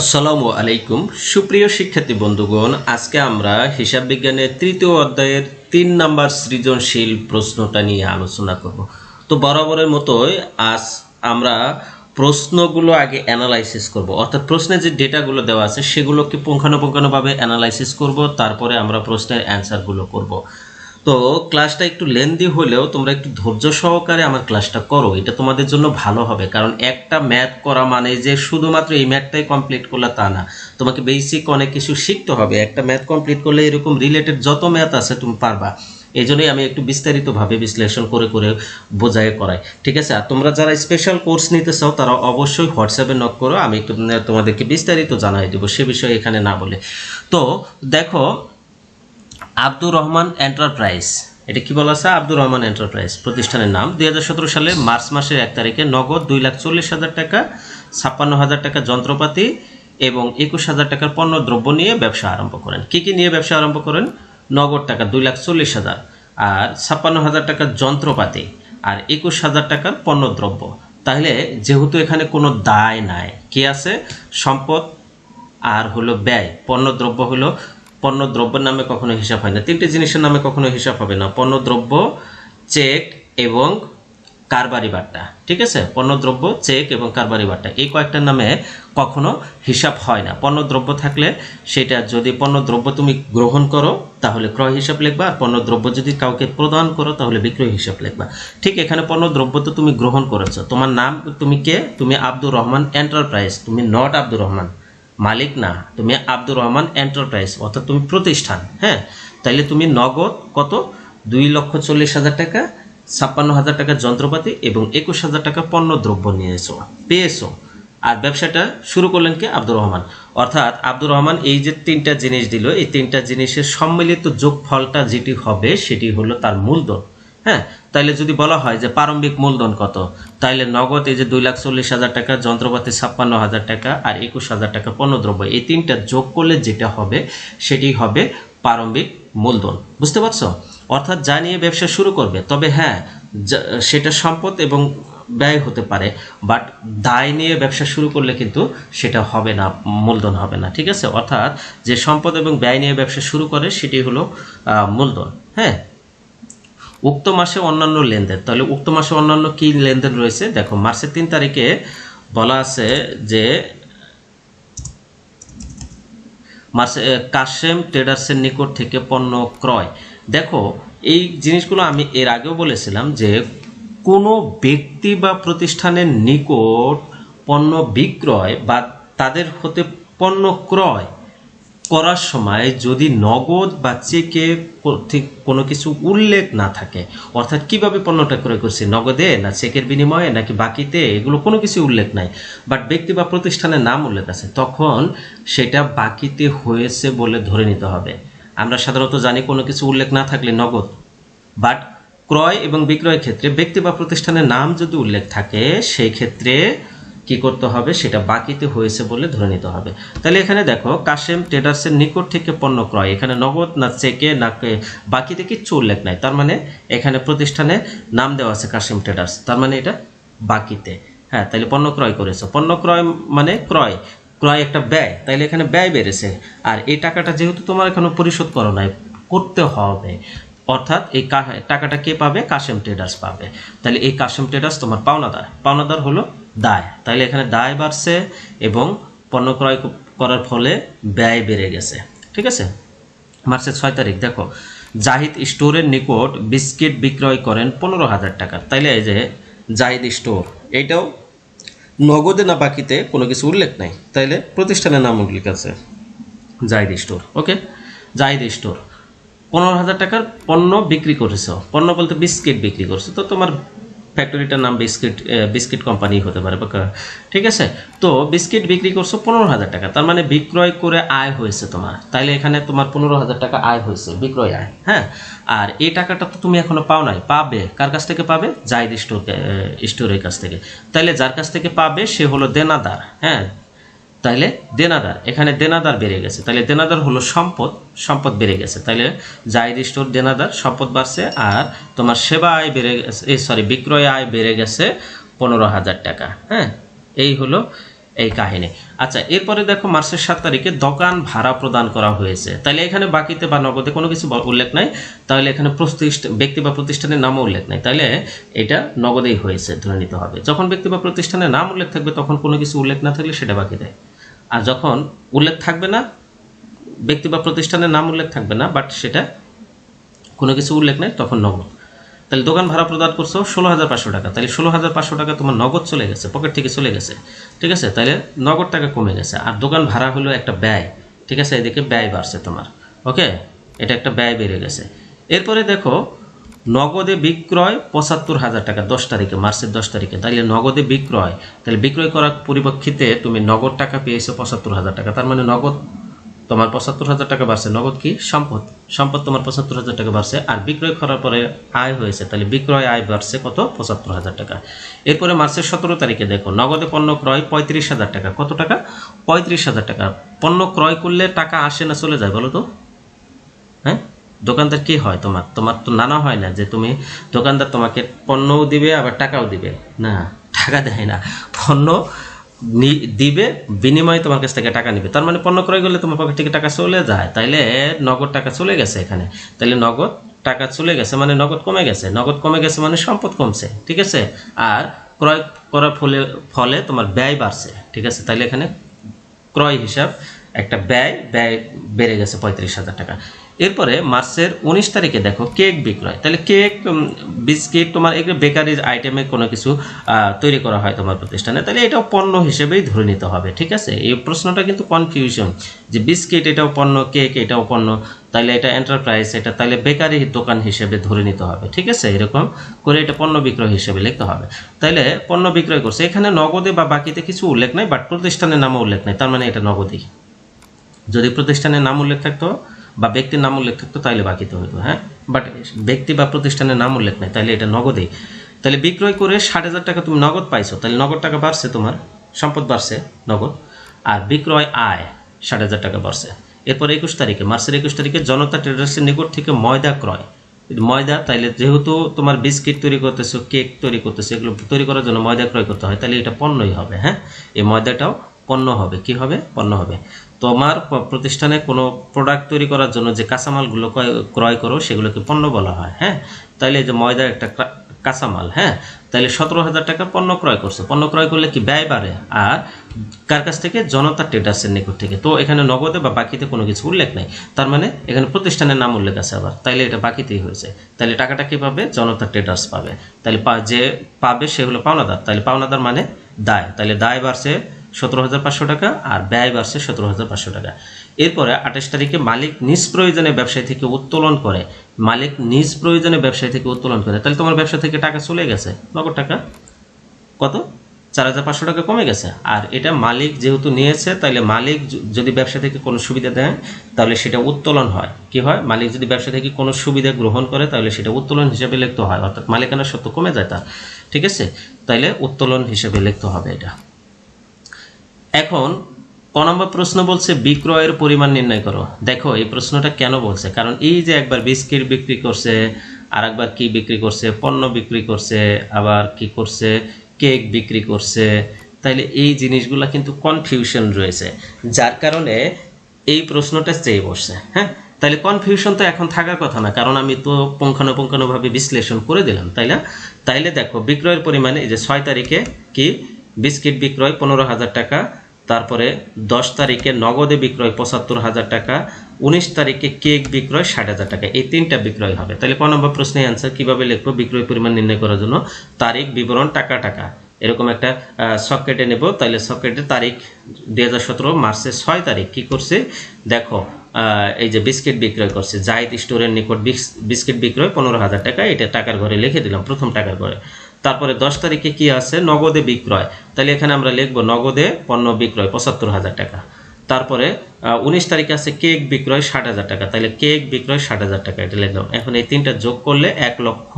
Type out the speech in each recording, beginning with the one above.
আসসালামু আলাইকুম। সুপ্রিয় শিক্ষার্থী বন্ধুগণ, আজকে আমরা হিসাব বিজ্ঞানের তৃতীয় অধ্যায়ের তিন নাম্বার সৃজনশীল প্রশ্নটা নিয়ে আলোচনা করব। তো বরাবরের মতোই আজ আমরা প্রশ্নগুলো আগে অ্যানালাইসিস করব। অর্থাৎ প্রশ্নে যে ডেটাগুলো দেওয়া আছে, সেগুলোকে পুঙ্খানুপুঙ্খানুভাবে অ্যানালাইসিস করব। তারপরে আমরা প্রশ্নের অ্যান্সারগুলো করব। তো ক্লাসটা একটু লেন্দি হলেও তোমরা একটু ধৈর্য সহকারে আমার ক্লাসটা করো। এটা তোমাদের জন্য ভালো হবে। কারণ একটা ম্যাথ করা মানে যে শুধুমাত্র এই ম্যাথটাই কমপ্লিট করলে তা না। তোমাকে বেসিক অনেক কিছু শিখতে হবে। একটা ম্যাথ কমপ্লিট করলে এরকম রিলেটেড যত ম্যাথ আছে তুমি পারবা। এই জন্যই আমি একটু বিস্তারিতভাবে বিশ্লেষণ করে করে বোঝাই করাই। ঠিক আছে? আর তোমরা যারা স্পেশাল কোর্স নিতে চাও, তারা অবশ্যই হোয়াটসঅ্যাপে নক করো। আমি একটু তোমাদেরকে বিস্তারিত জানাই দেবো, সে বিষয়ে এখানে না বলে। তো দেখো আব্দুর রহমান এন্টারপ্রাইজ। এটা কি বলা আছে? আব্দুর রহমান এন্টারপ্রাইজ। প্রতিষ্ঠানের নাম। দু হাজার সতেরো সালে মার্চ মাসের এক তারিখে নগদ দুই লাখ চল্লিশ হাজার টাকা, ছাপ্পান্ন হাজার টাকা যন্ত্রপাতি এবং একুশ হাজার টাকার পণ্য দ্রব্য নিয়ে ব্যবসা আরম্ভ করেন। কি কি নিয়ে ব্যবসা আরম্ভ করেন? নগদ টাকা দুই লাখ চল্লিশ হাজার আর ছাপ্পান্ন হাজার টাকার যন্ত্রপাতি আর একুশ হাজার টাকার পণ্য দ্রব্য তাহলে যেহেতু এখানে কোনো দায় নাই, কি আছে? সম্পদ আর হলো ব্যয়। পণ্যদ্রব্য হলো পণ্যদ্রব্যের নামে কখনো হিসাব হয় না। তিনটে জিনিসের নামে কখনো হিসাব হবে না। পণ্যদ্রব্য, চেক এবং কারবারি বাট্টা। ঠিক আছে? পণ্যদ্রব্য, চেক এবং কারবারি বাট্টা। এই কয়েকটার নামে কখনো হিসাব হয় না। পণ্যদ্রব্য থাকলে সেটা যদি পণ্যদ্রব্য তুমি গ্রহণ করো, তাহলে ক্রয় হিসাব লিখবা। আর পণ্যদ্রব্য যদি কাউকে প্রদান করো, তাহলে বিক্রয় হিসাব লিখবা। ঠিক এখানে পণ্যদ্রব্য তো তুমি গ্রহণ করেছ। তোমার নাম তুমি কে? তুমি আব্দুর রহমান এন্টারপ্রাইজ। তুমি নট আব্দুর রহমান। মালিক না, তুমি আব্দুর রহমান এন্টারপ্রাইজ অর্থাৎ তুমি প্রতিষ্ঠান হ্যাঁ? তাইলে তুমি নগদ কত? দুই লক্ষ চল্লিশ হাজার টাকা, ছাপ্পান্ন হাজার টাকা যন্ত্রপাতি এবং একুশ হাজার টাকা পণ্য দ্রব্য নিয়েছো, পেয়েছ। আর ব্যবসাটা শুরু করলেন কে? আব্দুর রহমান। অর্থাৎ আব্দুর রহমান এই যে তিনটা জিনিস দিল, এই তিনটা জিনিসের সম্মিলিত যোগফলটা যেটি হবে, সেটি হলো তার মূলধন হ্যাঁ? তাইলে যদি বলা হয় যে প্রারম্ভিক মূলধন কত, তাইলে নগদ এই যে দুই লাখ চল্লিশ হাজার টাকা, যন্ত্রপাতি ছাপ্পান্ন হাজার টাকা আর একুশ হাজার টাকা পণ্যদ্রব্য, এই তিনটা যোগ করলে যেটা হবে সেটি হবে প্রারম্ভিক মূলধন। বুঝতে পারছ? অর্থাৎ যা নিয়ে ব্যবসা শুরু করবে, তবে হ্যাঁ সেটা সম্পদ এবং ব্যয় হতে পারে, বাট দায় নিয়ে ব্যবসা শুরু করলে কিন্তু সেটা হবে না, মূলধন হবে না, ঠিক আছে? অর্থাৎ যে সম্পদ এবং ব্যয় নিয়ে ব্যবসা শুরু করে, সেটি হলো মূলধন হ্যাঁ? উক্ত মাসে অন্যান্য লেনদেন। তাহলে উক্ত মাসে অন্যান্য কি লেনদেন রয়েছে? দেখো, মার্চের তিন তারিখে বলা আছে যে, মার্চে কাশেম ট্রেডার্সের নিকট থেকে পণ্য ক্রয়। দেখো, এই জিনিসগুলো আমি এর আগেও বলেছিলাম যে, কোনো ব্যক্তি বা প্রতিষ্ঠানের নিকট পণ্য বিক্রয় বা তাদের হতে পণ্য ক্রয় করার সময় যদি নগদ বা চেকে কোনো কিছু উল্লেখ না থাকে, অর্থাৎ কীভাবে পণ্যটা ক্রয় করছে, নগদে না চেকের বিনিময়ে নাকি বাকিতে, এগুলো কোনো কিছু উল্লেখ নাই বাট ব্যক্তি বা প্রতিষ্ঠানের নাম উল্লেখ আছে, তখন সেটা বাকিতে হয়েছে বলে ধরে নিতে হবে। আমরা সাধারণত জানি কোনো কিছু উল্লেখ না থাকলে নগদ বাট ক্রয় এবং বিক্রয়ের ক্ষেত্রে ব্যক্তি বা প্রতিষ্ঠানের নাম যদি উল্লেখ থাকে, সেই ক্ষেত্রে কি করতে হবে? সেটা বাকিতে হয়েছে বলে ধরে নিতে হবে। তাহলে এখানে দেখো, কাশেম ট্রেডার্সের নিকট থেকে পণ্য ক্রয়। এখানে নগদ না চেকে না বাকিতে কিচ্ছু উল্লেখ নাই। তার মানে এখানে প্রতিষ্ঠানে নাম দেওয়া আছে কাশেম ট্রেডার্স। তার মানে এটা বাকিতে। হ্যাঁ তাহলে পণ্য ক্রয় করেছ। পণ্য ক্রয় মানে ক্রয়। ক্রয় একটা ব্যয়। তাইলে এখানে ব্যয় বেড়েছে। আর এই টাকাটা যেহেতু তোমার এখনও পরিশোধ করো নাই, করতে হবে। অর্থাৎ এই টাকাটা কে পাবে? কাশেম ট্রেডার্স পাবে। তাহলে এই কাশেম ট্রেডার্স তোমার পাওনাদার। পাওনাদার হলো দায়। তাহলে এখানে দায় বাড়ছে এবং পণ্য ক্রয় করার ফলে ব্যয় বেড়ে গেছে। ঠিক আছে? মার্চের ছয় তারিখ, দেখো। জাহিদ স্টোরের নিকট বিস্কিট বিক্রয় করেন পনেরো হাজার টাকা। তাইলে এই যে জাহিদ স্টোর এইটাও নগদে না বাকিতে কোনো কিছু উল্লেখ নাই। তাইলে প্রতিষ্ঠানের নাম উল্লেখ আছে। Zahid store, okay? Zahid store, পনেরো হাজার টাকার পণ্য বিক্রি করেছ। পণ্য বলতে বিস্কিট বিক্রি করছ। তো তোমার ফ্যাক্টরিটার নাম বিস্কিট বিস্কিট কোম্পানি হতে পারে, বা ঠিক আছে? তো বিস্কিট বিক্রি করছ পনেরো হাজার টাকা, তার মানে বিক্রয় করে আয় হয়েছে তোমার। তাইলে এখানে তোমার পনেরো হাজার টাকা আয় হয়েছে, বিক্রয় আয় হ্যাঁ? আর এই টাকাটা তো তুমি এখনও পাও নাই, পাবে, কার কাছ থেকে পাবে? জাহিদ স্টোর স্টোরের কাছ থেকে। তাইলে যার কাছ থেকে পাবে সে হলো দেনাদার হ্যাঁ? তাইলে দেনাদার, এখানে দেনাদার বেড়ে গেছে। তাহলে দেনাদার হলো সম্পদ সম্পদ বেড়ে গেছে। তাইলে যাই স্টোর দেনাদার, সম্পদ বাড়ছে আর তোমার সেবা আয় বেড়ে গেছে এই সরি বিক্রয় আয় বেড়ে গেছে পনেরো হাজার টাকা হ্যাঁ? এই হলো এই কাহিনী। আচ্ছা এরপরে দেখো মার্চের সাত তারিখে দোকান ভাড়া প্রদান করা হয়েছে। তাহলে এখানে বাকিতে বা নগদে কোনো কিছু উল্লেখ নাই। তাহলে এখানে প্রতিষ্ঠান ব্যক্তি বা প্রতিষ্ঠানের নামও উল্লেখ নাই। তাহলে এটা নগদেই হয়েছে, ধরে নিতে হবে। যখন ব্যক্তি বা প্রতিষ্ঠানের নাম উল্লেখ থাকবে, তখন কোনো কিছু উল্লেখ না থাকলে সেটা বাকি দেয়। আর যখন উল্লেখ থাকবে না, ব্যক্তি বা প্রতিষ্ঠানের নাম উল্লেখ থাকবে না বাট সেটা কোনো কিছু উল্লেখ নেই, তখন নগদ। তাহলে দোকান ভাড়া প্রদান করছ ষোলো হাজার পাঁচশো টাকা। তাহলে ষোলো হাজার পাঁচশো টাকা তোমার নগদ চলে গেছে, পকেট থেকে চলে গেছে। ঠিক আছে? তাহলে নগদ টাকা কমে গেছে। আর দোকান ভাড়া হলো একটা ব্যয়। ঠিক আছে? এদিকে ব্যয় বাড়ছে তোমার। ওকে? এটা একটা ব্যয় বেড়ে গেছে। এরপরে দেখো, নগদে বিক্রয় পঁচাত্তর হাজার টাকা, দশ তারিখে, মার্চের দশ তারিখে। তাহলে নগদে বিক্রয়, তাহলে বিক্রয় করার পরিপ্রেক্ষিতে তুমি নগদ টাকা পেয়েছ পঁচাত্তর হাজার টাকা। তার মানে নগদ তোমার পঁচাত্তর হাজার টাকা বাড়ছে, নগদ কি? সম্পদ। সম্পদ তোমার পঁচাত্তর হাজার টাকা বাড়ছে আর বিক্রয় করার পরে আয় হয়েছে, তাহলে বিক্রয় আয় বাড়ছে কত? পঁচাত্তর হাজার টাকা। এরপরে মার্চের সতেরো তারিখে দেখো, নগদে পণ্য ক্রয় পঁয়ত্রিশ হাজার টাকা। কত টাকা? পঁয়ত্রিশ হাজার টাকা। পণ্য ক্রয় করলে টাকা আসে না, চলে যায়, বলো তো। হ্যাঁ? দোকানদার কি হয় তোমার? তোমার তো নানা হয় না যে তুমি দোকানদার তোমাকে পণ্যও দিবে, আবার টাকাও দিবে। না, টাকা দেয় না। পণ্য দিবে, বিনিময়ে তোমার কাছ থেকে টাকা নিবে। তার মানে পণ্য ক্রয় করলে তোমার পকেট থেকে টাকা চলে যায়। তাইলে নগদ টাকা চলে গেছে এখানে। তাইলে নগদ টাকা চলে গেছে মানে নগদ কমে গেছে। নগদ কমে গেছে মানে সম্পদ কমছে, ঠিক আছে? আর ক্রয় করার ফলে ফলে তোমার ব্যয় বাড়ছে, ঠিক আছে? তাইলে এখানে ক্রয় হিসাব একটা ব্যয় ব্যয় বেড়ে গেছে পঁয়ত্রিশ হাজার টাকা। এরপরে মার্চের উনিশ তারিখে দেখো কেক বিক্রয়। তাহলে কেক বিস্কিট তোমার এগুলো বেকারির আইটেমে কোনো কিছু তৈরি করা হয় তোমার প্রতিষ্ঠানে। তাহলে এটাও পণ্য হিসেবেই ধরে নিতে হবে, ঠিক আছে? এই প্রশ্নটা কিন্তু কনফিউশন যে বিস্কিট এটাও পণ্য, কেক এটাও পণ্য, তাহলে এটা এন্টারপ্রাইজ এটা তাহলে বেকারি দোকান হিসেবে ধরে নিতে হবে, ঠিক আছে? এরকম করে এটা পণ্য বিক্রয় হিসেবে লিখতে হবে। তাহলে পণ্য বিক্রয় করছে। এখানে নগদে বা বাকিতে কিছু উল্লেখ নাই বাট প্রতিষ্ঠানের নামও উল্লেখ নাই, তার মানে এটা নগদই। যদি প্রতিষ্ঠানের নাম উল্লেখ থাকতো বা ব্যক্তির নাম উল্লেখ থাকতো তাহলে বাকিতে হতো হ্যাঁ? বাট ব্যক্তি বা প্রতিষ্ঠানের নাম উল্লেখ নাই তাহলে এটা নগদেই তাহলে বিক্রয় করে ষাট হাজার টাকা তুমি নগদ পাইছো তাহলে নগদ টাকা বাড়ছে তোমার, সম্পদ বাড়ছে নগদ, আর বিক্রয় আয় ষাট হাজার টাকা বাড়ছে। এরপর একুশ তারিখে, মার্চের একুশ তারিখে জনতা ট্রেডার্সের নিকট থেকে ময়দা ক্রয়। ময়দা, তাইলে যেহেতু তোমার বিস্কিট তৈরি করতেছো, কেক তৈরি করতেছো, এগুলো তৈরি করার জন্য ময়দা ক্রয় করতে হয় তাহলে এটা পণ্যই হবে হ্যাঁ? এই ময়দাটাও পণ্য হবে, কি হবে? পণ্য হবে। তোমার প্রতিষ্ঠানে কোনো প্রোডাক্ট তৈরি করার জন্য যে কাঁচামালগুলো ক্রয়- করো, সেগুলোকে পণ্য বলা হয় হ্যাঁ? তাইলে যে ময়দা একটা কাঁচামাল হ্যাঁ? তাহলে সতেরো হাজার টাকা পণ্য ক্রয় করছ। পণ্য ক্রয় করলে কি ব্যয় বাড়ে? আর কার কাছ থেকে? জনতা ট্রেডার্সের নিকট থেকে। তো এখানে নগদে বা বাকিতে কোনো কিছু উল্লেখ নাই। তার মানে এখানে প্রতিষ্ঠানের নাম উল্লেখ আছে আবার। তাইলে এটা বাকিতেই হয়েছে। তাহলে টাকাটা কি পাবে জনতা ট্রেডার্স পাবে। তাহলে যে পাবে সে হলো পাওনাদার। তাহলে পাওনাদার মানে দায়। তাহলে দায় বাড়ছে সতেরো হাজার পাঁচশো টাকা আর ব্যয় বাড়ছে সতেরো হাজার পাঁচশো টাকা। এরপরে আঠাশ তারিখে মালিক নিজ প্রয়োজনে ব্যবসায়ী থেকে উত্তোলন করে। মালিক নিজ প্রয়োজনে ব্যবসায়ী থেকে উত্তোলন করে। তাহলে তোমার ব্যবসা থেকে টাকা চলে গেছে। নগদ টাকা। কত? চার হাজার পাঁচশো টাকা কমে গেছে। আর এটা মালিক যেহেতু নিয়েছে, তাহলে মালিক যদি ব্যবসা থেকে কোনো সুবিধা দেয়, তাহলে সেটা উত্তোলন হয়। কি হয়? মালিক যদি ব্যবসা থেকে কোনো সুবিধা গ্রহণ করে, তাহলে সেটা উত্তোলন হিসেবে লিখতে হয়। অর্থাৎ মালিকানা সত্য কমে যায় তার ঠিক আছে? তাইলে উত্তোলন হিসেবে লিখতে হবে এটা। এখন ক নম্বর প্রশ্ন বলছে, বিক্রয়ের পরিমাণ নির্ণয় করো। দেখো, এই প্রশ্নটা কেন বলছে? কারণ এই যে একবার বিস্কিট বিক্রি করছে আর একবার কী বিক্রি করছে, পণ্য বিক্রি করছে, আবার কি করছে, কেক বিক্রি করছে, তাইলে এই জিনিসগুলা কিন্তু কনফিউশন রয়েছে। যার কারণে এই প্রশ্নটা চেয়ে বসছে হ্যাঁ? তাহলে কনফিউশন তো এখন থাকার কথা না, কারণ আমি তো পুঙ্খানুপুঙ্খানুভাবে বিশ্লেষণ করে দিলাম তাই না তাইলে দেখো, বিক্রয়ের পরিমাণে এই যে ছয় তারিখে কি? বিস্কিট বিক্রয় পনেরো হাজার টাকা তারপরে দশ তারিখে নগদে বিক্রয় পঁচাত্তর হাজার টাকা, উনিশ তারিখে কেক বিক্রয় ষাট হাজার টাকা। এই তিনটা বিক্রয় হবে। তাহলে ক নম্বর প্রশ্নের অ্যান্সার কীভাবে লিখব? বিক্রয় পরিমাণ নির্ণয় করার জন্য। তারিখ, বিবরণ, টাকা টাকা। এরকম একটা সকেটে নেব। তাহলে সকেটের তারিখ দুই হাজার সতেরো, মার্চের ছয় তারিখ কি করছে? দেখো এই যে বিস্কিট বিক্রয় করছে, জাহিদ স্টোরের নিকট বিস- বিস্কিট বিক্রয় পনেরো হাজার টাকা। এটা টাকার ঘরে লিখে দিলাম, প্রথম টাকার ঘরে। তারপরে দশ তারিখে কি আছে? নগদে বিক্রয়। তাহলে এখানে আমরা লিখব নগদে পণ্য বিক্রয়, পঁচাত্তর হাজার টাকা। তারপরে উনিশ তারিখে আছে কেক বিক্রয়, ষাট হাজার টাকা। তাহলে কেক বিক্রয়, ষাট হাজার টাকা। এটা লিখলাম। এখন এই তিনটা যোগ করলে এক লক্ষ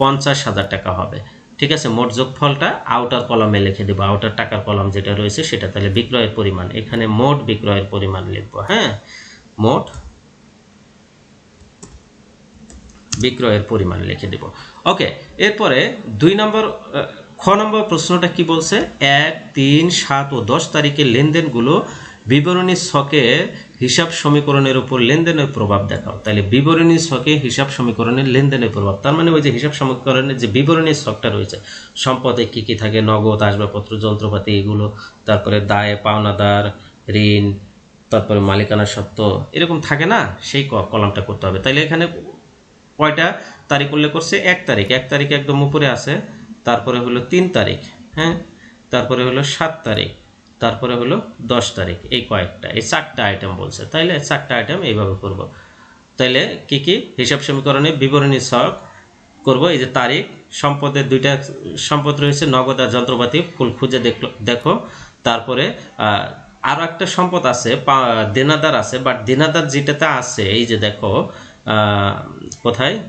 পঞ্চাশ হাজার টাকা হবে। ঠিক আছে? মোট যোগফলটা আউটার কলমে লিখে দেবো। আউটার টাকার কলম যেটা রয়েছে সেটা তাহলে বিক্রয়ের পরিমাণ। এখানে মোট বিক্রয়ের পরিমাণ লিখব হ্যাঁ? মোট বিক্রয়ের পরিমাণ লিখে দেব। ওকে এরপরে দুই নম্বর খ নম্বর প্রশ্নটা কি বলছে? এক, তিন, সাত ও দশ তারিখের লেনদেনগুলো বিবরণী ছকে হিসাব সমীকরণের উপর লেনদেনের প্রভাব দেখাও। তাহলে বিবরণী ছকে হিসাব সমীকরণের লেনদেনের প্রভাব। তার মানে ওই যে হিসাব সমীকরণের যে বিবরণী ছকটা রয়েছে, সম্পদে কি কি থাকে? নগদ, আসবাবপত্র, যন্ত্রপাতি এগুলো, তারপরে দায়, পাওনাদার, ঋণ, তারপরে মালিকানা সত্ত্ব, এরকম থাকে না? সেই কলামটা করতে হবে। তাইলে এখানে কয়টা তারিখ উল্লেখ করছে? এক তারিখ। এক তারিখ একদম উপরে আছে। তারপরে হলো তিন তারিখ হ্যাঁ? তারপরে হলো সাত তারিখ তারপরে হলো দশ তারিখ এই কয়েকটা এই চারটা আইটেম বলছে। তাইলে চারটা আইটেম এইভাবে করব। তাইলে কি কি? হিসাব সমীকরণে বিবরণী ছক করব। এই যে তারিখ সম্পদের দুইটা সম্পদ রয়েছে নগদ আর যন্ত্রপাতি ফুল খুঁজে দেখল দেখো। তারপরে আহ, আরও একটা সম্পদ আছে দেনাদার আছে বাট দেনাদার যেটাতে আছে এই যে দেখো à, có thấy.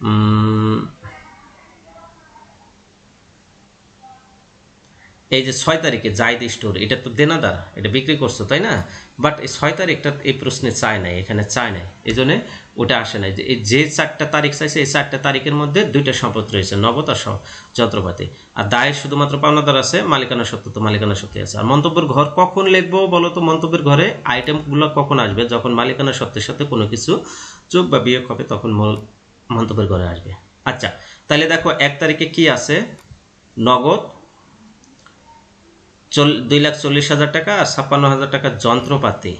Um, এই যে ছয় তারিখে জায়দ স্টোর এটা তো দেনাদার, এটা বিক্রি করছ, তাই না? বাট এই ছয় তারিখটা এই প্রশ্নে চায় নাই, এখানে চায় নাই। এই জন্য ওটা আসে নাই। যে এই যে চারটা তারিখ চাইছে, এই চারটা তারিখের মধ্যে দুইটা সম্পদ রয়েছে আর সহ যন্ত্রপাতি। আর দায় শুধুমাত্র পাওনাদার আছে, মালিকানা সত্ত্ব তো মালিকানা সত্ত্বে আছে। আর মন্তব্যের ঘর কখন লিখব বলো তো? মন্তব্যের ঘরে আইটেমগুলো কখন আসবে? যখন মালিকানা সত্ত্বের সাথে কোনো কিছু যোগ বা বিয়োগ হবে, তখন মন্তব্যের ঘরে আসবে। আচ্ছা তাহলে দেখো, এক তারিখে কি আছে? নগদ দুই লাখ চল্লিশ হাজার টাকা আর ছাপ্পান্ন হাজার টাকার যন্ত্রপাতি।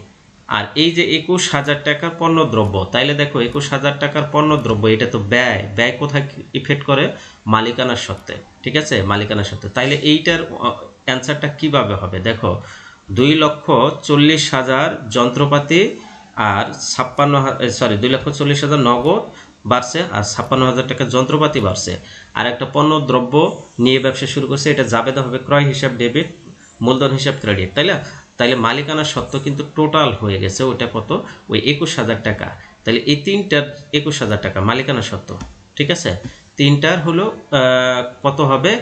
আর এই যে একুশ হাজার টাকার পণ্য দ্রব্য তাইলে দেখো একুশ হাজার টাকার পণ্য দ্রব্য এটা তো ব্যয়। ব্যয় কোথায় ইফেক্ট করে? মালিকানার সত্ত্বে, ঠিক আছে? মালিকানার সত্ত্বে। তাইলে এইটার অ্যান্সারটা কীভাবে হবে? দেখো, দুই লক্ষ চল্লিশ হাজার যন্ত্রপাতি আর ছাপ্পান্ন সরি দুই লক্ষ চল্লিশ হাজার নগদ বাড়ছে আর ছাপ্পান্ন হাজার টাকার যন্ত্রপাতি বাড়ছে। আর একটা পণ্য দ্রব্য নিয়ে ব্যবসা শুরু করছে, এটা জাবেদা হবে ক্রয় হিসাব ডেবিট মূলধন হিসাব ক্রেডিট তাই না তাইলে মালিকানা সত্ত্ব কিন্তু টোটাল হয়ে গেছে, ওইটা কত? ওই একুশ হাজার টাকা। তাহলে এই তিনটার একুশ হাজার টাকা মালিকানা সত্ত্ব ঠিক আছে? তিনটার হলো কত হবে?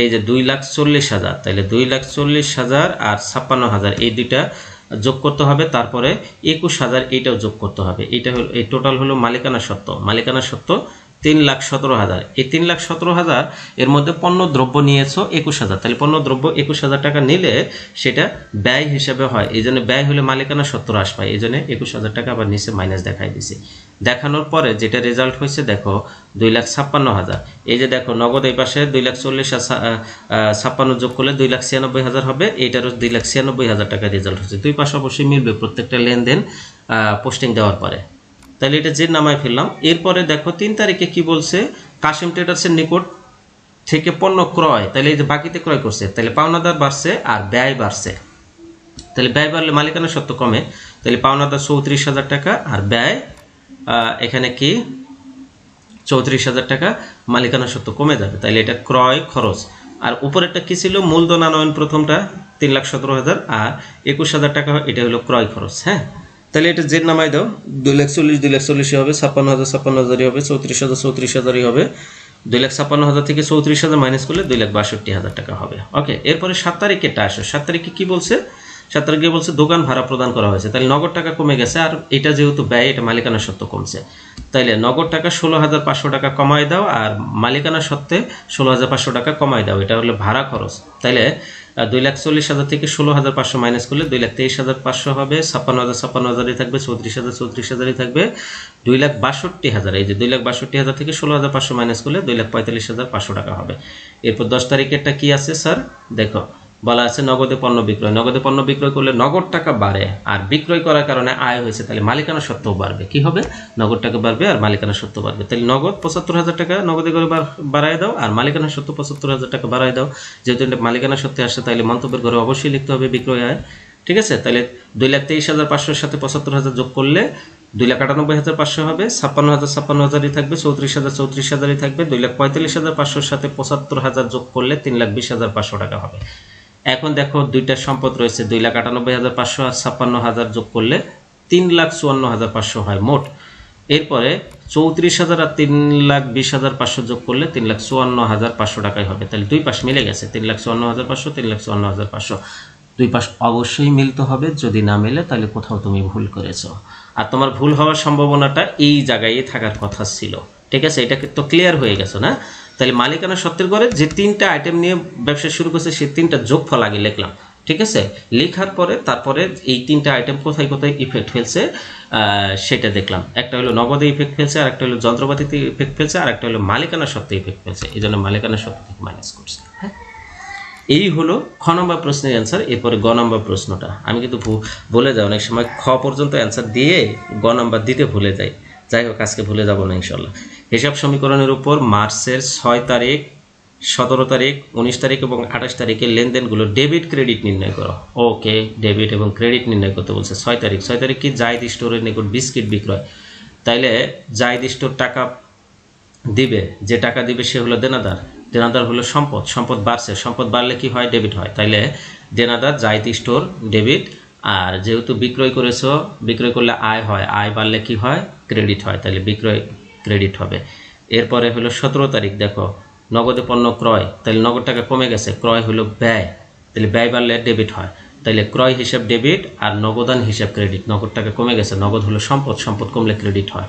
এই যে দুই লাখ চল্লিশ হাজার তাহলে দুই লাখ চল্লিশ হাজার আর ছাপ্পান্ন হাজার, এই দুইটা যোগ করতে হবে, তারপরে একুশ হাজার, এইটাও যোগ করতে হবে। এটা হলো, এই টোটাল হলো মালিকানা সত্ত্ব মালিকানা সত্ত্ব তিন লাখ সতেরো হাজার। এই তিন লাখ সতেরো হাজার এর মধ্যে পণ্য দ্রব্য নিয়েছো একুশ হাজার। তাহলে পণ্য দ্রব্য একুশ হাজার টাকা নিলে সেটা ব্যয় হিসেবে হয়। এই জন্য ব্যয় হলে মালিকানা সত্তর হ্রাস পায় এই জন্য একুশ হাজার টাকা আবার নিচে মাইনাস দেখাই দিছি। দেখানোর পরে যেটা রেজাল্ট হয়েছে, দেখো, দুই লাখ ছাপ্পান্ন হাজার। এই যে দেখো, নগদ এই পাশে দুই লাখ চল্লিশ ছাপ্পান্ন যোগ করলে দুই লাখ ছিয়ানব্বই হাজার হবে। এইটারও দুই লাখ ছিয়ানব্বই হাজার টাকা রেজাল্ট হচ্ছে দুই পাশে অবশ্যই মিলবে প্রত্যেকটা লেনদেন পোস্টিং দেওয়ার পরে। তাহলে এটা যে নামায় ফেললাম। এরপরে দেখো, তিন তারিখে কি বলছে? কাশিম ট্রেডার্সের নিকট থেকে পণ্য ক্রয়, তাহলে এই যে বাকিতে ক্রয় করছে, তাহলে পাওনাদার বাড়ছে আর ব্যয় বাড়ছে। তাহলে ব্যয় বাড়লে মালিকানা সত্ত্ব কমে, তাহলে পাওনাদার চৌত্রিশ হাজার টাকা আর ব্যয় এখানে কি? চৌত্রিশ হাজার টাকা, মালিকানা সত্ত্ব কমে যাবে, তাহলে এটা ক্রয় খরচ। আর উপরেরটা কি ছিল? মূলধন আনয়ন প্রথমটা তিন লাখ সতেরো হাজার আর একুশ হাজার টাকা, এটা হলো ক্রয় খরচ হ্যাঁ? তাহলে এটা জের নামাই দাও। দুই লাখ চল্লিশ, দুই লাখ চল্লিশই হবে, ছাপ্পান্ন হাজার, ছাপ্পান্ন হাজারই হবে, চৌত্রিশ হাজার, চৌত্রিশ হাজারই হবে। দুই লাখ ছাপ্পান্ন হাজার থেকে চৌত্রিশ হাজার মাইনাস করলে দুই লাখ বাষট্টি হাজার টাকা হবে। ওকে এরপরে সাত তারিখেটা আসো। সাত তারিখে কি বলছে? সাত তারিখে বলছে দোকান ভাড়া প্রদান করা হয়েছে। তাহলে নগদ টাকা কমে গেছে আর এটা যেহেতু ব্যয়, এটা মালিকানা সত্ত্ব কমছে। তাইলে নগদ টাকা ষোলো হাজার পাঁচশো টাকা কমায় দাও আর মালিকানা সত্ত্বে ষোলো হাজার পাঁচশো টাকা কমায় দাও। এটা হলো ভাড়া খরচ। তাইলে দুই লাখ চল্লিশ হাজার থেকে ষোলো হাজার পাঁচশো মাইনাস করলে দুই লাখ তেইশ হাজার পাঁচশো হবে, ছাপ্পান্ন হাজার, ছাপ্পান্ন হাজারই থাকবে, চৌত্রিশ হাজার, চৌত্রিশ হাজারই থাকবে। দুই লাখ বাষট্টি হাজার, এই যে দুই লাখ বাষট্টি হাজার থেকে ষোলো হাজার পাঁচশো মাইনাস করলে দুই লাখ পঁয়তাল্লিশ হাজার পাঁচশো টাকা হবে। এরপর দশ তারিখেরটা কি আছে, স্যার? দেখো বলা আছে নগদে পণ্য বিক্রয়। নগদে পণ্য বিক্রয় করলে নগদ টাকা বাড়ে আর বিক্রয় করার কারণে আয় হয়েছে, তাহলে মালিকানা সত্ত্বেও বাড়বে। কি হবে? নগদ টাকা বাড়বে আর মালিকানা সত্ত্ব বাড়বে। তাহলে নগদ পঁচাত্তর হাজার টাকা নগদে করে বাড়- বাড়ায় দাও আর মালিকানা সত্ত্ব পঁচাত্তর হাজার টাকা বাড়ায় দাও। যেহেতু মালিকানা সত্ত্বে আসে, তাহলে মন্তব্যের ঘরে অবশ্যই লিখতে হবে বিক্রয় আয়। ঠিক আছে? তাহলে দুই লাখ তেইশ হাজার পাঁচশোর সাথে পঁচাত্তর হাজার যোগ করলে দুই লাখ আটানব্বই হাজার পাঁচশো হবে, ছাপ্পান্ন হাজার ছাপ্পান্ন হাজারই থাকবে, চৌত্রিশ হাজার চৌত্রিশ হাজারই থাকবে, দুই লাখ পঁয়তাল্লিশ হাজার পাঁচশোর সাথে পঁচাত্তর হাজার যোগ করলে তিন লাখ বিশ হাজার পাঁচশো টাকা হবে। এখন দেখো দুইটা সম্পদ রয়েছে, দুই লাখ আটানব্বই হাজার পাঁচশো আর ছাপ্পান্ন হাজার যোগ করলে তিন লাখ চুয়ান্ন হাজার পাঁচশো হয় মোট। এরপরে চৌত্রিশ হাজার আর তিন লাখ বিশ হাজার পাঁচশো যোগ করলে তিন লাখ চুয়ান্ন হাজার পাঁচশো টাকাই হবে। তাহলে দুই পাশ মিলে গেছে, তিন লাখ চুয়ান্ন হাজার পাঁচশো, তিন লাখ চুয়ান্ন হাজার পাঁচশো। দুই পাশ অবশ্যই মিলতে হবে, যদি না মেলে তাহলে কোথাও তুমি ভুল করেছ। আর তোমার ভুল হওয়ার সম্ভাবনাটা এই জায়গায় থাকার কথা ছিল। ঠিক আছে? এটা তো ক্লিয়ার হয়ে গেছে না? তাহলে মালিকানা সত্ত্বের ঘরে যে তিনটা আইটেম নিয়ে ব্যবসা শুরু করছে সেই তিনটা যোগফল আগে লিখলাম ঠিক আছে? লেখার পরে তারপরে এই তিনটা আইটেম কোথায় কোথায় ইফেক্ট ফেলছে সেটা দেখলাম। একটা হলো নগদে ইফেক্ট ফেলছে আর একটা হলো যন্ত্রপাতিতে ইফেক্ট ফেলছে আর একটা হলো মালিকানা সত্ত্বে ইফেক্ট ফেলছে। এই জন্য মালিকানা সত্ত্ব মাইনাস করছে। হ্যাঁ। এই হলো খ নম্বর প্রশ্নের অ্যান্সার এরপরে গ নম্বর প্রশ্নটা। আমি কিন্তু ভুলে যাই অনেক সময় খ পর্যন্ত অ্যান্সার দিয়ে গ নম্বর দিতে ভুলে যাই। যাই হোক, আজকে ভুলে যাব না, ইনশাল্লাহ। হিসাব সমীকরণের উপর মার্চের ছয় তারিখ, সতেরো তারিখ, উনিশ তারিখ এবং আঠাশ তারিখে লেনদেনগুলো ডেবিট ক্রেডিট নির্ণয় করো। ওকে, ডেবিট এবং ক্রেডিট নির্ণয় করতে বলছে ছয় তারিখ। ছয় তারিখ কি জায়দ স্টোরের নিকট বিস্কিট বিক্রয়? তাইলে জায়দ স্টোর টাকা দিবে, যে টাকা দিবে সে হলো দেনাদার। দেনাদার হলো সম্পদ সম্পদ বাড়ছে। সম্পদ বাড়লে কি হয়? ডেবিট হয়। তাইলে দেনাদার জাইতি স্টোর, ডেবিট আর যেহেতু বিক্রয় করেছ, বিক্রয় করলে আয় হয়, আয় বাড়লে কি হয়? ক্রেডিট হয়। তাহলে বিক্রয় ক্রেডিট হবে। এরপরে হলো সতেরো তারিখ, দেখো, নগদে পণ্য ক্রয়, তাহলে নগদ টাকা কমে গেছে, ক্রয় হলো ব্যয়। তাহলে ব্যয় বাড়লে ডেবিট হয়। তাহলে ক্রয় হিসাব ডেবিট আর নগদান হিসাব ক্রেডিট নগদ টাকা কমে গেছে, নগদ হলো সম্পদ সম্পদ কমলে ক্রেডিট হয়।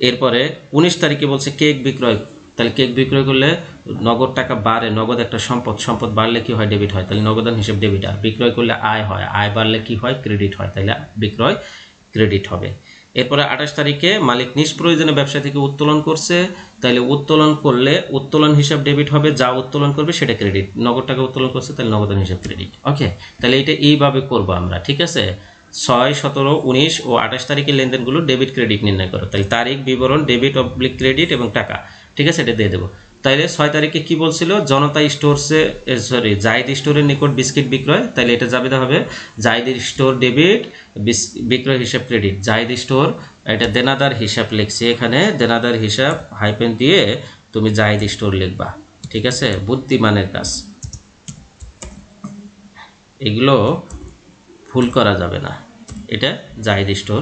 এরপরে উনিশ তারিখে বলছে কেক বিক্রয়, তাহলে কেক বিক্রয় করলে নগদ টাকা বাড়ে, নগদ একটা সম্পদ সম্পদ বাড়লে কি হয়? ডেবিট হয়। তাহলে নগদান হিসেবে ডেবিট আর বিক্রয় করলে আয় হয়। আয় বাড়লে কি হয়? ক্রেডিট হয়। তাহলে বিক্রয় ক্রেডিট হবে। এরপরে আঠাশ তারিখে মালিক নিষ্প্রয়োজনে ব্যবসা থেকে উত্তোলন করছে। তাহলে উত্তোলন করলে উত্তোলন হিসাব ডেবিট হবে। যা উত্তোলন করবে সেটা ক্রেডিট নগদ টাকা উত্তোলন করছে, তাহলে নগদান হিসাব ক্রেডিট ওকে তাহলে এটা এইভাবে করব আমরা, ঠিক আছে? ছয়, সতেরো, উনিশ ও আঠাশ তারিখের লেনদেনগুলো ডেবিট ক্রেডিট নির্ণয় করো। তাহলে তারিখ, বিবরণ ডেবিট অবলিক ক্রেডিট এবং টাকা। ঠিক আছে? এটা দিয়ে দেবো। তাইলে ছয় তারিখে কি বলছিল? জনতা স্টোরসে সরি জাইদ স্টোরের নিকট বিস্কিট বিক্রয়। তাইলে এটা যাবে হবে। জাইদ স্টোর ডেবিট বিক্রয় হিসাব ক্রেডিট। জাইদ স্টোর, এটা দেনাদার হিসাব লিখছি এখানে। দেনাদার হিসাব হাইপেন দিয়ে তুমি জাইদ স্টোর লিখবা। ঠিক আছে? বুদ্ধিমানের কাজ। এগুলো ভুল করা যাবে না। এটা জাহিদ স্টোর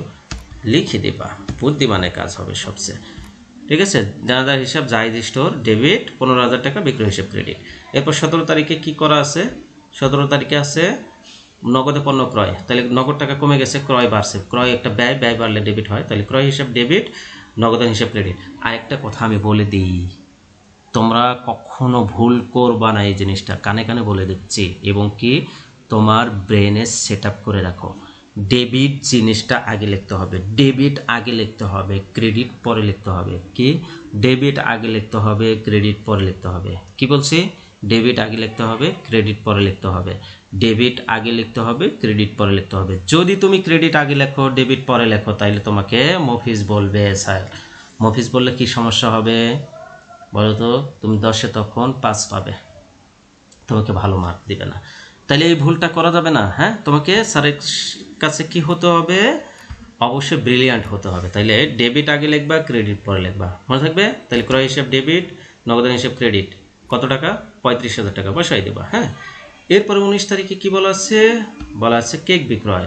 লিখে দিবা। বুদ্ধিমানের কাজ হবে সবচেয়ে। ঠিক আছে? জানাদার হিসাব জাহিদ স্টোর, ডেবিট, পনেরো হাজার টাকা বিক্রয় হিসাব ক্রেডিট। এরপর সতেরো তারিখে কি করা আছে? সতেরো তারিখে আছে নগদে পণ্য ক্রয়। তাহলে নগদ টাকা কমে গেছে, ক্রয় বাড়ছে। ক্রয় একটা ব্যয় ব্যয় বাড়লে ডেবিট হয়। তাহলে ক্রয় হিসাব ডেবিট নগদের হিসাব ক্রেডিট। আরেকটা কথা আমি বলে দিই, তোমরা কখনো ভুল করবা না এই জিনিসটা। কানে কানে বলে দিচ্ছি। এবং কি? তোমার ব্রেনে সেট করে রাখো। ডেবিট জিনিসটা আগে লিখতে হবে। ডেবিট আগে লিখতে হবে, ক্রেডিট পরে লিখতে হবে। কি? ডেবিট আগে লিখতে হবে, ক্রেডিট পরে লিখতে হবে। কি বলছি? ডেবিট আগে লিখতে হবে, ক্রেডিট পরে লিখতে হবে। ডেবিট আগে লিখতে হবে, ক্রেডিট পরে লিখতে হবে। যদি তুমি ক্রেডিট আগে লেখো, ডেবিট পরে লেখো তাহলে তোমাকে মফিজ বলবে, স্যার। মফিজ বললে কি সমস্যা হবে? বলো তো, তুমি দশে তখন পাঁচ পাবে। তোমাকে ভালো মার্ক দিবে না। তাহলে এই ভুলটা করা যাবে না হ্যাঁ? তোমাকে স্যারের কাছে কি হতে হবে? অবশ্যই ব্রিলিয়ান্ট হতে হবে। তাইলে ডেবিট আগে লিখবা ক্রেডিট পরে লিখবা। মনে থাকবে? তাহলে ক্রয় হিসাব ডেবিট নগদান হিসাব ক্রেডিট কত টাকা? পঁয়ত্রিশ হাজার টাকা বসাই দেবা হ্যাঁ? এরপরে উনিশ তারিখে কি বলা আছে? বলা আছে কেক বিক্রয়।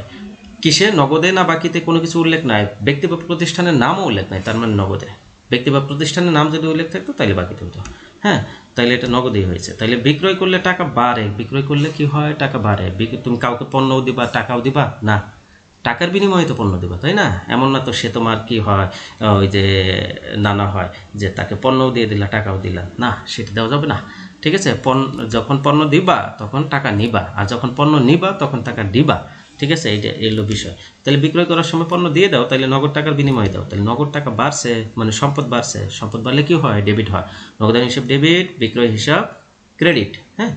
কিসে? নগদে না বাকিতে কোনো কিছু উল্লেখ নাই? ব্যক্তি প্রতিষ্ঠানের নামও উল্লেখ নাই, তার মানে নগদে। ব্যক্তি বা প্রতিষ্ঠানের নাম যদি উল্লেখ থাকতো তাহলে বাকিতে হতো। হ্যাঁ তাহলে এটা নগদেই হয়েছে। তাহলে বিক্রয় করলে টাকা বাড়ে। বিক্রয় করলে কি হয়? টাকা বাড়ে। বিক- তুমি কাউকে পণ্যও দিবা, টাকাও দিবা? না। টাকার বিনিময়ে তো পণ্য দিবা, তাই না? এমন না তো সে তোমার কি হয় ওই যে নানা হয়, যে তাকে পণ্যও দিয়ে দিলা, টাকাও দিলা। না, সেটা দেওয়া যাবে না। ঠিক আছে? পণ্য, যখন পণ্য দিবা, তখন টাকা নিবা। আর যখন পণ্য নিবা, তখন টাকা দিবা। ঠিক আছে? এইটা এলো বিষয়। তাহলে বিক্রয় করার সময় পণ্য দিয়ে দাও, তাহলে নগদ টাকার বিনিময়ে দাও। তাহলে নগদ টাকা বাড়ছে মানে সম্পদ বাড়ছে। সম্পদ বাড়লে কি হয়? ডেবিট হয়। নগদান হিসাব ডেবিট বিক্রয় হিসাব ক্রেডিট হ্যাঁ?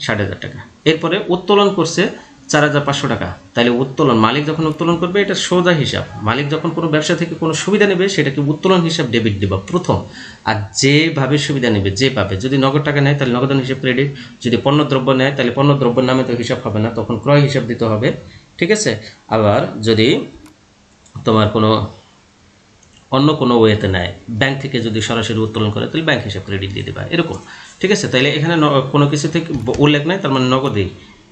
ষাট হাজার টাকা। এরপরে উত্তোলন করছে চার হাজার পাঁচশো টাকা। তাহলে উত্তোলন, মালিক যখন উত্তোলন করবে, এটা সোজা হিসাব। মালিক যখন কোনো ব্যবসা থেকে কোনো সুবিধা নেবে, সেটাকে উত্তোলন হিসাব ডেবিট দিবা প্রথম। আর যেভাবে সুবিধা নেবে যেভাবে যদি নগদ টাকা নেয়, তাহলে নগদান হিসাব ক্রেডিট যদি পণ্য দ্রব্য নেয়, তাহলে পণ্য দ্রব্যের নামে তো হিসাব হবে না, তখন ক্রয় হিসাব দিতে হবে। ঠিক আছে? আবার যদি তোমার কোনো অন্য কোনো ওয়েতে নেয়, ব্যাংক থেকে যদি সরাসরি উত্তোলন করে, তাহলে ব্যাংক হিসাব ক্রেডিট দিয়ে দেবা। এরকম। ঠিক আছে? তাহলে এখানে কোনো কিছু থেকে উল্লেখ নাই, তার মানে নগদেই।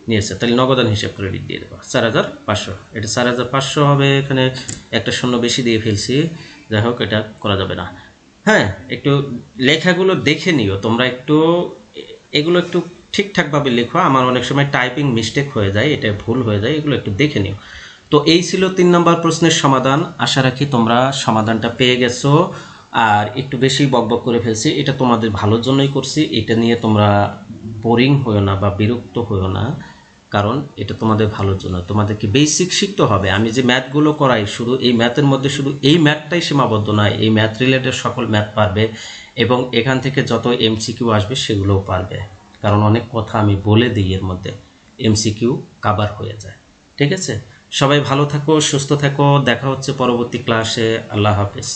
নিয়েছে। তাহলে নগদান হিসাব ক্রেডিট দিয়ে দেবো। চার হাজার পাঁচশো। এটা চার হাজার পাঁচশো হবে এখানে একটা শূন্য বেশি দিয়ে ফেলছি। যাই হোক, এটা করা যাবে না। হ্যাঁ একটু লেখাগুলো দেখে নিও। তোমরা একটু, এগুলো একটু ঠিকঠাকভাবে লেখো। আমার অনেক সময় টাইপিং মিস্টেক হয়ে যায়, এটা ভুল হয়ে যায়, এগুলো একটু দেখে নিও। তো এই ছিল তিন নম্বর প্রশ্নের সমাধান। আশা রাখি তোমরা সমাধানটা পেয়ে গেছো। আর একটু বেশি বকবক করে ফেলছি। এটা তোমাদের ভালোর জন্যই করছি। এটা নিয়ে তোমরা বোরিং হয়েও না বা বিরক্ত হয়েও না। কারণ এটা তোমাদের ভালোর জন্য। তোমাদেরকে বেসিক শিখতে হবে। আমি যে ম্যাথগুলো করাই, শুধু এই ম্যাথের মধ্যে শুধু এই ম্যাথটাই সীমাবদ্ধ নয়, এই ম্যাথ রিলেটেড সকল ম্যাথ পারবে এবং এখান থেকে যত এমসিকিউ আসবে সেগুলোও পারবে। কারণ অনেক কথা আমি বলে দিই এর মধ্যে। এমসিকিউ কাবার হয়ে যায়। ঠিক আছে? সবাই ভালো থাকো, সুস্থ থাকো। দেখা হচ্ছে পরবর্তী ক্লাসে আল্লাহ হাফেজ।